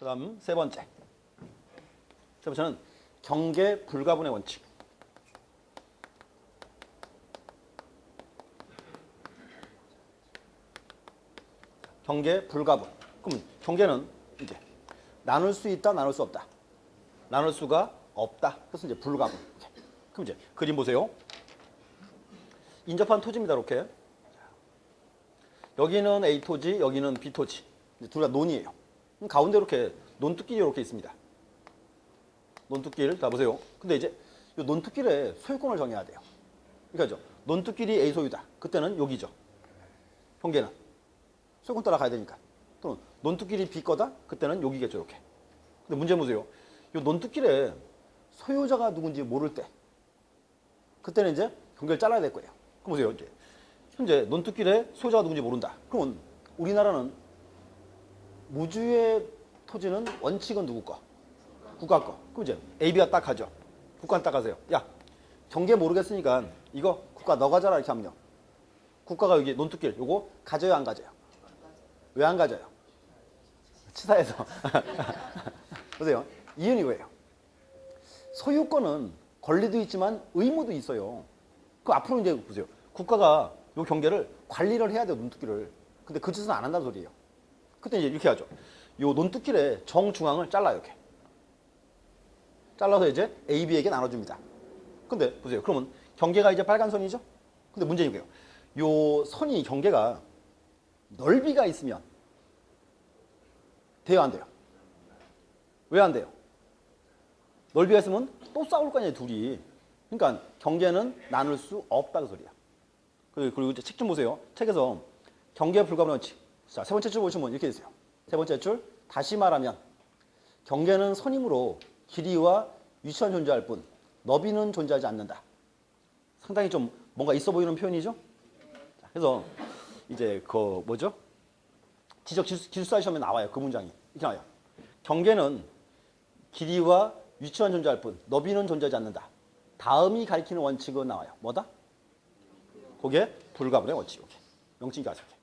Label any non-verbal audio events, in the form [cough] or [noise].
그 다음 세 번째. 세 번째는 경계 불가분의 원칙. 경계 불가분. 그럼 경계는 이제 나눌 수 있다, 나눌 수 없다. 나눌 수가 없다. 그래서 이제 불가분. 그럼 이제 그림 보세요. 인접한 토지입니다. 이렇게. 여기는 A 토지, 여기는 B 토지. 둘 다 논이에요. 가운데 이렇게 논두길이 이렇게 있습니다. 논두길, 다 보세요. 근데 이제 이 논두길에 소유권을 정해야 돼요. 그러니까죠. 논두길이 A 소유다. 그때는 여기죠. 경계는. 소유권 따라 가야 되니까. 또 논두길이 B 거다? 그때는 여기겠죠. 이렇게. 근데 문제 보세요. 이 논두길에 소유자가 누군지 모를 때. 그때는 이제 경계를 잘라야 될 거예요. 그럼 보세요. 이제 현재 논두길에 소유자가 누군지 모른다. 그러면 우리나라는 무주의 토지는 원칙은 누구 거? 국가 거. 이제 AB가 딱 하죠. 국가는 딱 하세요. 야, 경계 모르겠으니까 이거 국가 너 가져라 이렇게 하면요. 국가가 여기 논두길 요거 가져요 안 가져요? 왜 안 가져요? 치사해서. [laughs] 보세요. 이유는 이거예요. 소유권은 권리도 있지만 의무도 있어요. 그 앞으로 이제 보세요. 국가가 요 경계를 관리를 해야 돼요, 논두길을. 근데 그 짓은 안 한다는 소리예요. 그때 이제 이렇게 하죠. 요 논두길의 정중앙을 잘라요, 이렇게. 잘라서 이제 A, B에게 나눠줍니다. 근데 보세요. 그러면 경계가 이제 빨간 선이죠? 근데 문제는 이거예요. 요 선이 경계가 넓이가 있으면 돼요, 안 돼요? 왜 안 돼요? 넓이가 있으면 또 싸울 거 아니에요, 둘이. 그러니까 경계는 나눌 수 없다는 소리야. 그리고 이제 책 좀 보세요. 책에서 경계 불가분 원칙. 자, 세 번째 줄 보시면 이렇게 있어요. 세 번째 줄. 다시 말하면 경계는 선임으로 길이와 위치만 존재할 뿐 너비는 존재하지 않는다. 상당히 좀 뭔가 있어 보이는 표현이죠? 자, 그래서 이제 그 뭐죠? 지적 기술- 기술사 시험에 나와요. 그 문장이. 이렇게 나와요. 경계는 길이와 위치만 존재할 뿐 너비는 존재하지 않는다. 다음이 가리키는 원칙은 나와요. 뭐다? 그게 불가분의 원칙. 이렇게. 가서 이렇게.